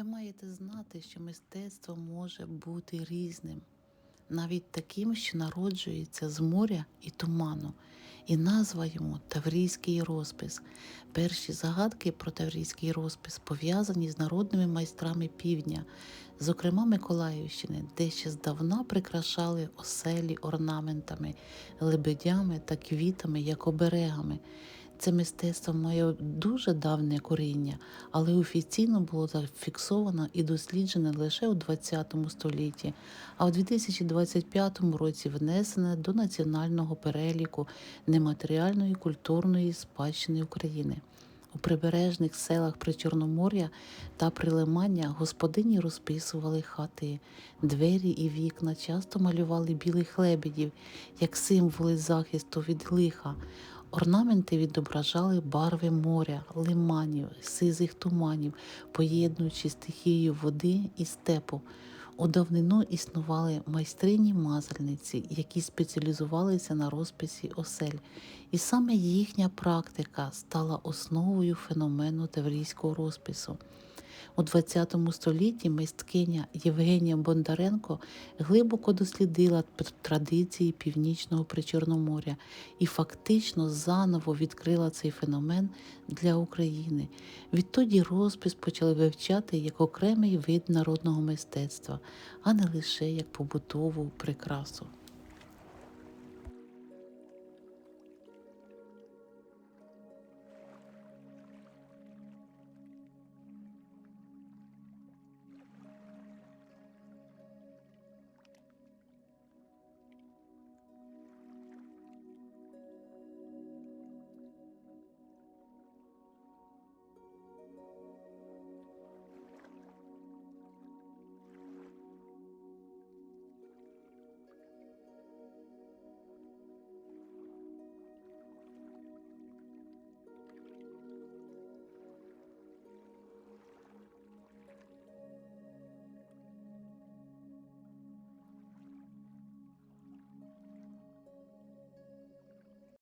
Ви маєте знати, що мистецтво може бути різним, навіть таким, що народжується з моря і туману, і назва йому Таврійський розпис. Перші загадки про Таврійський розпис пов'язані з народними майстрами півдня, зокрема Миколаївщини, де ще здавна прикрашали оселі орнаментами, лебедями та квітами, як оберегами. Це мистецтво має дуже давнє коріння, але офіційно було зафіксовано і досліджене лише у ХХ столітті, а у 2025 році внесене до національного переліку нематеріальної культурної спадщини України. У прибережних селах Причорномор'я та Прилимання господині розписували хати, двері і вікна часто малювали білих лебедів як символи захисту від лиха. Орнаменти відображали барви моря, лиманів, сизих туманів, поєднуючи стихію води і степу. У давнину існували майстрині-мазальниці, які спеціалізувалися на розписі осель, і саме їхня практика стала основою феномену таврійського розпису. У ХХ столітті мисткиня Євгенія Бондаренко глибоко дослідила традиції північного Причорноморя і фактично заново відкрила цей феномен для України. Відтоді розпис почали вивчати як окремий вид народного мистецтва, а не лише як побутову прикрасу.